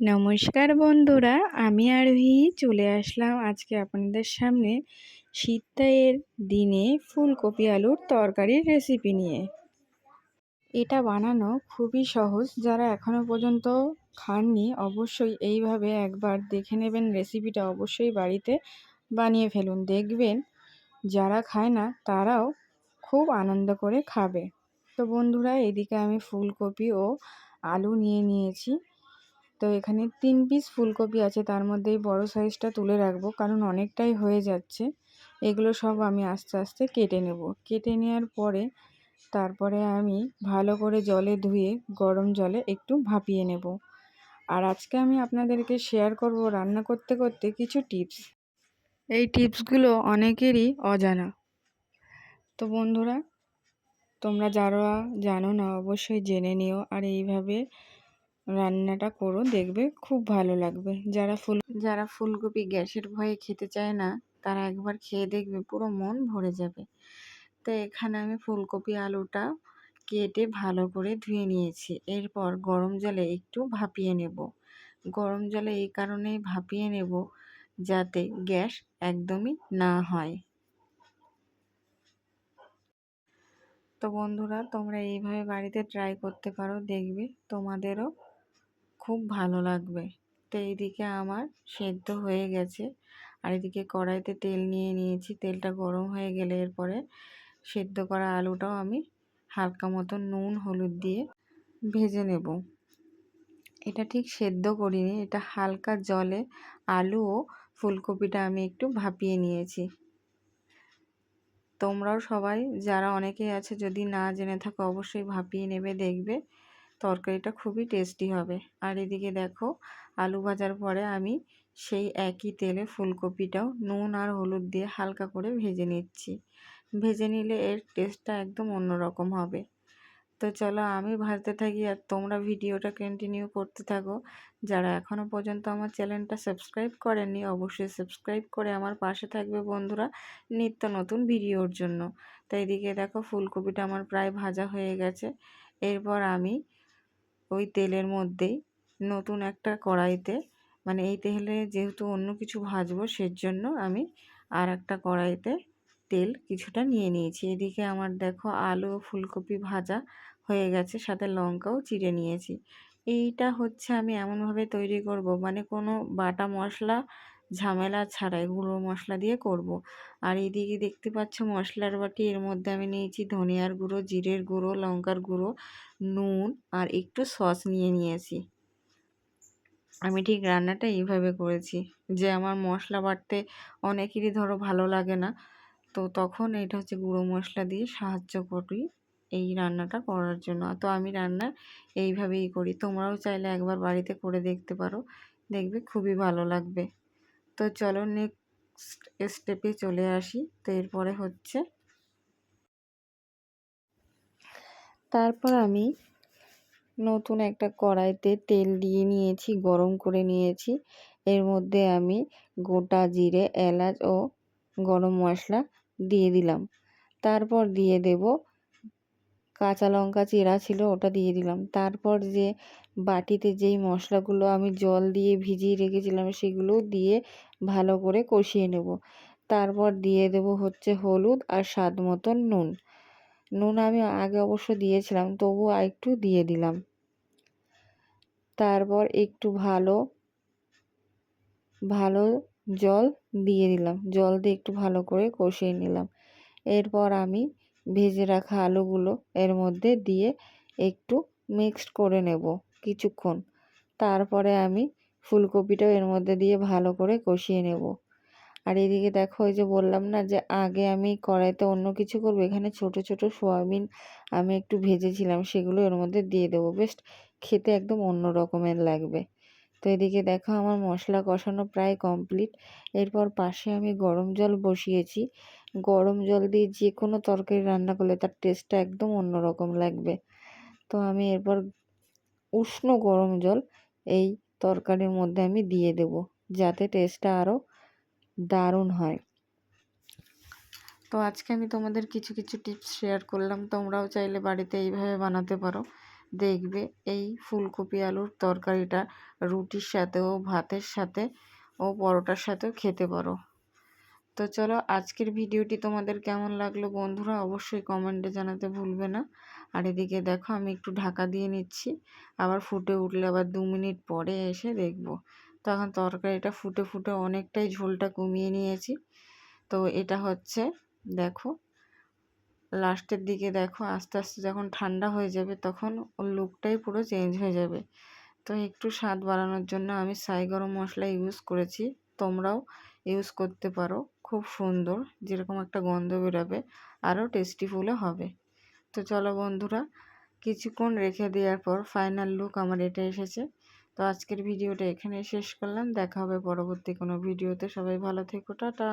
নমস্কার বন্ধুরা, আমি আরোহী চলে আসলাম আজকে আপনাদের সামনে শীতের দিনে ফুলকপি আলুর তরকারির রেসিপি নিয়ে। এটা বানানো খুবই সহজ, যারা এখনও পর্যন্ত খাননি অবশ্যই এইভাবে একবার দেখে নেবেন রেসিপিটা অবশ্যই বাড়িতে বানিয়ে ফেলুন। দেখবেন যারা খায় না, তারাও খুব আনন্দ করে খাবে। তো বন্ধুরা, এদিকে আমি ফুলকপি ও আলু নিয়ে নিয়েছি। তো এখানে তিন পিস ফুলকপি আছে, তার মধ্যেই বড় সাইজটা তুলে রাখব, কারণ অনেকটাই হয়ে যাচ্ছে। এগুলো সব আমি আস্তে আস্তে কেটে নেব। কেটে নেওয়ার পরে তারপরে আমি ভালো করে জলে ধুয়ে গরম জলে একটু ভাপিয়ে নেব। আর আজকে আমি আপনাদেরকে শেয়ার করব রান্না করতে করতে কিছু টিপস এই টিপসগুলো অনেকেরই অজানা। তো বন্ধুরা, তোমরা যারা জানো না, অবশ্যই জেনে নিও। আর এইভাবে রান্নাটা করো, দেখবে খুব ভালো লাগবে। যারা ফুল, যারা ফুলকপি গ্যাসের ভয়ে খেতে চায় না, তারা একবার খেয়ে দেখবে, পুরো মন ভরে যাবে। তো এখানে আমি ফুলকপি আলুটা কেটে ভালো করে ধুয়ে নিয়েছি। এরপর গরম জলে একটু ভাপিয়ে নেব। গরম জলে এই কারণেই ভাপিয়ে নেব যাতে গ্যাস একদমই না হয়। তো বন্ধুরা, তোমরা এইভাবে বাড়িতে ট্রাই করতে পারো, দেখবে তোমাদেরও খুব ভালো লাগবে। তো এইদিকে আমার সেদ্ধ হয়ে গেছে। আর এদিকে কড়াইতে তেল নিয়ে নিয়েছি। তেলটা গরম হয়ে গেলে এরপরে সেদ্ধ করা আলুটাও আমি হালকা মতো নুন, হলুদ দিয়ে ভেজে নেব। এটা ঠিক সেদ্ধ করিনি, এটা হালকা জলে আলু ও ফুলকপিটা আমি একটু ভাপিয়ে নিয়েছি। তোমরাও সবাই, যারা অনেকেই আছে, যদি না জেনে থাকো, অবশ্যই ভাপিয়ে নেবে, দেখবে। তরকারিটা খুবই টেস্টি হবে। আর এদিকে দেখো, আলু ভাজার পরে আমি সেই একই তেলে ফুলকপিটাও নুন আর হলুদ দিয়ে হালকা করে ভেজে নিচ্ছি। ভেজে নিলে এর টেস্টটা একদম অন্যরকম হবে। তো চলো আমি ভাজতে থাকি আর তোমরা ভিডিওটা কন্টিনিউ করতে থাকো। যারা এখনও পর্যন্ত আমার চ্যানেলটা সাবস্ক্রাইব করেননি, অবশ্যই সাবস্ক্রাইব করে আমার পাশে থাকবে বন্ধুরা নিত্য নতুন ভিডিওর জন্য। তো এদিকে দেখো, ফুলকপিটা আমার প্রায় ভাজা হয়ে গেছে। এরপর আমি ওই তেলের মধ্যেই নতুন একটা কড়াইতে মানে এই তেলে যেহেতু অন্য কিছু ভাজবো সেজন্য আমি আর একটা কড়াইতে তেল কিছুটা নিয়ে নিয়েছি। এদিকে আমার দেখো আলু ফুলকপি ভাজা হয়ে গেছে, সাথে লঙ্কাও চিড়ে নিয়েছি। এইটা হচ্ছে আমি এমনভাবে তৈরি করব মানে কোনো বাটা মশলা ঝামেলা ছাড়াই গুঁড়ো মশলা দিয়ে করব। আর এদিকে দেখতে পাচ্ছ মশলার বাটি, এর মধ্যে আমি নিয়েছি ধনিয়ার গুঁড়ো, জিরের গুঁড়ো, লঙ্কার গুঁড়ো, নুন আর একটু সস নিয়ে নিয়েছি। আমি ঠিক রান্নাটা এইভাবে করেছি যে আমার মশলা বাটতে অনেকেরই ধরো ভালো লাগে না। তো তখন এটা হচ্ছে গুঁড়ো মশলা দিয়ে সাহায্য করি এই রান্নাটা করার জন্য। তো আমি রান্না এইভাবেই করি। তোমরাও চাইলে একবার বাড়িতে করে দেখতে পারো। দেখবে খুবই ভালো লাগবে। তো চলো নেক্সট স্টেপে চলে আসি। তো এরপরে হচ্ছে তারপর আমি নতুন একটা কড়াইতে তেল দিয়ে নিয়েছি, গরম করে নিয়েছি। এর মধ্যে আমি গোটা জিরে, এলাচ ও গরম মশলা দিয়ে দিলাম। তারপর দিয়ে দেব কাঁচা লঙ্কা, চেরা ছিল, ওটা দিয়ে দিলাম। তারপর যে বাটিতে যেই মশলাগুলো আমি জল দিয়ে ভিজিয়ে রেখেছিলাম, সেগুলো দিয়ে ভালো করে কষিয়ে নেব। তারপর দিয়ে দেব হচ্ছে হলুদ আর স্বাদ মতন নুন। নুন আমি আগে অবশ্য দিয়েছিলাম, তবুও একটু দিয়ে দিলাম। তারপর একটু ভালো ভালো জল দিয়ে দিলাম। জল দিয়ে একটু ভালো করে কষিয়ে নিলাম। এরপর আমি ভেজে রাখা আলুগুলো এর মধ্যে দিয়ে একটু মিক্সড করে নেব কিছুক্ষণ। তারপরে আমি ফুলকপিটাও এর মধ্যে দিয়ে ভালো করে কষিয়ে নেব। আর এদিকে দেখো, ওই যে বললাম না যে আগে আমি কড়াইতে অন্য কিছু করব, এখানে ছোট ছোট সোয়াবিন আমি একটু ভেজেছিলাম, সেগুলো এর মধ্যে দিয়ে দেবো। বেশ খেতে একদম অন্য রকমের লাগবে। তো এদিকে দেখো, আমার মশলা কষানো প্রায় কমপ্লিট এরপর পাশে আমি গরম জল বসিয়েছি। গরম জল দিয়ে যে কোনো তরকারি রান্না করলে তার টেস্টটা একদম অন্যরকম লাগবে। তো আমি এরপর উষ্ণ গরম জল এই তরকারির মধ্যে আমি দিয়ে দেব, যাতে টেস্টটা আরও দারুণ হয়। তো আজকে আমি তোমাদের কিছু কিছু টিপস শেয়ার করলাম। তোমরাও চাইলে বাড়িতে এইভাবে বানাতে পারো। দেখবে এই ফুলকপি আলুর তরকারিটা রুটির সাথে ও ভাতের সাথে ও পরোটার সাথেও খেতে পারো। তো চলো আজকের ভিডিওটি তোমাদের কেমন লাগল বন্ধুরা অবশ্যই কমেন্টে জানাতে ভুলবে না। আর এদিকে দেখো আমি একটু ঢাকা দিয়ে নিচ্ছি, আবার ফুটে উঠলে আবার দু মিনিট পরে এসে দেখব। তখন তরকারিটা ফুটে ফুটে অনেকটাই ঝোলটা কমিয়ে নিয়েছি। তো এটা হচ্ছে দেখো, লাস্টের দিকে দেখো আস্তে আস্তে যখন ঠান্ডা হয়ে যাবে তখন ওর লুকটাই পুরো চেঞ্জ হয়ে যাবে। তো একটু স্বাদ বাড়ানোর জন্য আমি সাই গরম মশলা ইউজ করেছি, তোমরাও ইউজ করতে পারো। খুব সুন্দর, যেরকম একটা গন্ধ বেরোবে, আরও টেস্টি ফুলও হবে। তো চলো বন্ধুরা, কিছুক্ষণ রেখে দেওয়ার পর ফাইনাল লুক আমার এটা এসেছে। তো আজকের ভিডিওটা এখানে শেষ করলাম। দেখা হবে পরবর্তী কোনো ভিডিওতে। সবাই ভালো থেকো, টাটা!